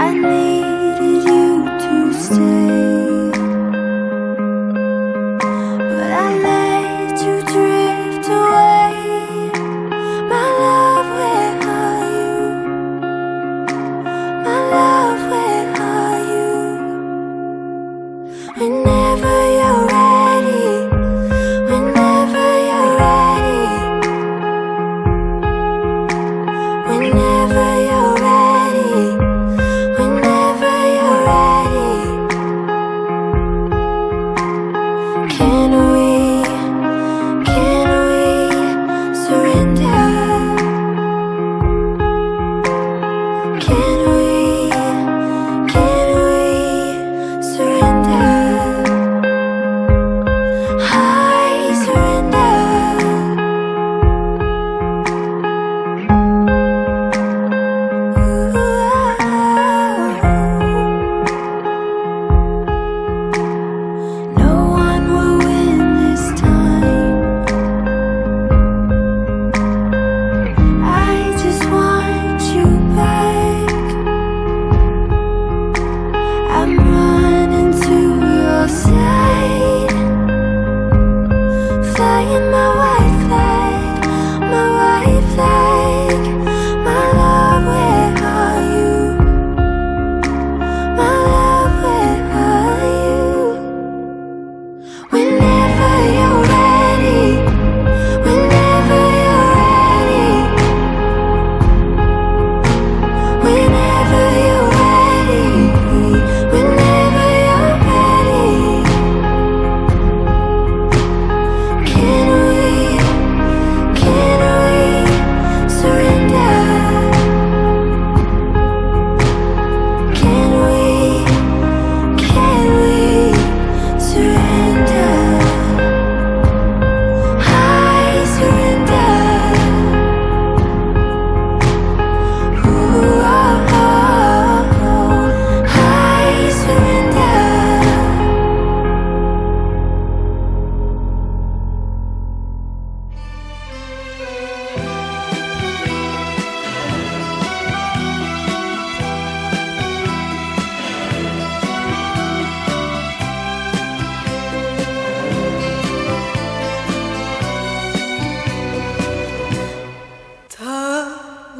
I need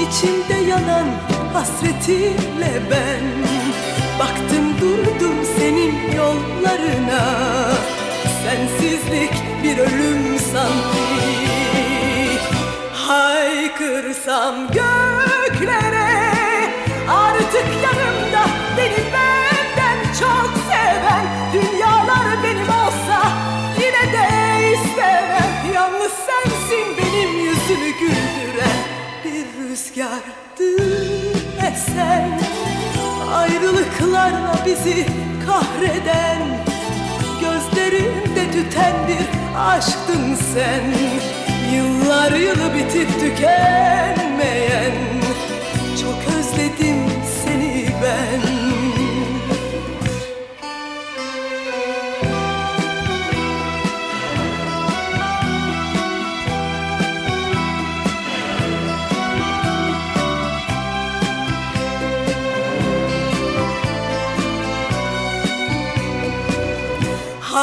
İçimde yanan hasretinle ben Baktım durdum senin yollarına Sensizlik bir ölüm sanki Haykırsam gör bıraktı eser. Ayrılıklarla bizi kahreden Gözlerinde tüten bir aşktın sen. Yıllar yılı bitip tüken.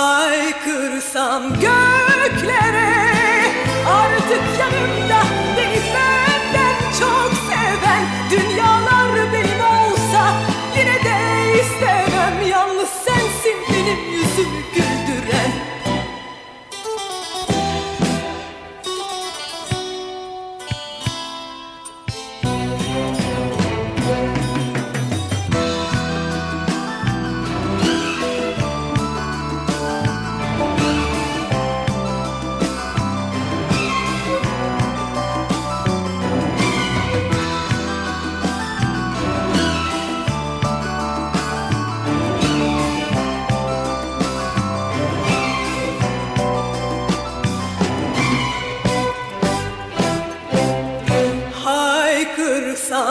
Haykırsam göklere artık yanımda beni benden çok seven dünya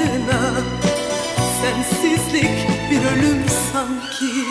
aşkına Sensizlik bir ölüm sanki.